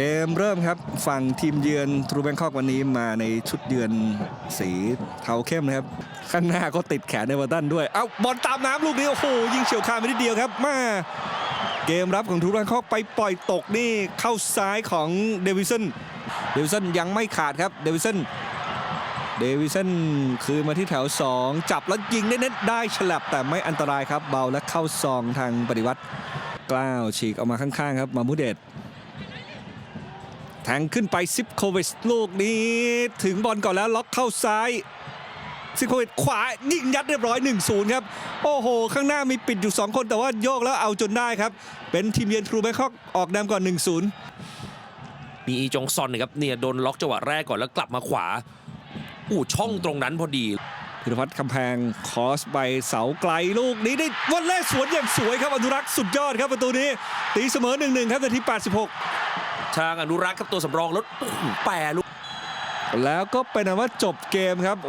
เกมเริ่มครับฝั่งทีมเยือนทรูแบงคอกวันนี้มาในชุดเยือนสีเทาเข้มนะครับ ข้างหน้าก็ติดแขนในวัตันด้วย เอาบอลตามน้ำลูกนี้ โอ้โห ยิงเฉียวคานไปนิดเดียวครับมาเกมรับของทรูแบงคอกไปปล่อยตกนี่เข้าซ้ายของเดวิสันเดวิสันยังไม่ขาดครับเดวิสันเดวิสันคืนมาที่แถว 2 จับแล้วยิงเน็ตๆได้ฉลับแต่ไม่อันตรายครับ เบาและเข้าซองทางปฏิวัติกล้าวฉีกออกมาข้างๆครับมามุเดต ทงขึ้นไปซิปโควิชลูกนี้ ถึงบอลก่อนแล้วล็อกเข้าซ้ายซิปโควิชขวายิงยัดเรียบร้อย 1-0 ครับ โอ้โห ข้างหน้ามีปิดอยู่ 2 คนแต่ว่าโยกแล้วเอาจนได้ครับ เป็นทีมเยือนทรูแบงคอกออกนำก่อน 1-0 มีอีจงซอนนะครับเนี่ยโดนล็อกจังหวะแรกก่อนแล้วกลับมาขวา อู้ช่องตรงนั้นพอดีพิรพัฒน์คำแพงคอสไปเสาไกลลูกนี้ได้วันแรกสวนอย่างสวยครับอนุรักษ์สุดยอดครับประตูนี้ตีเสมอ 1-1 ครับนาที86 ทางอนุรักษ์ครับตัวสำรองแล้วแปรลูกแล้วก็เป็นอันว่าจบเกมครับ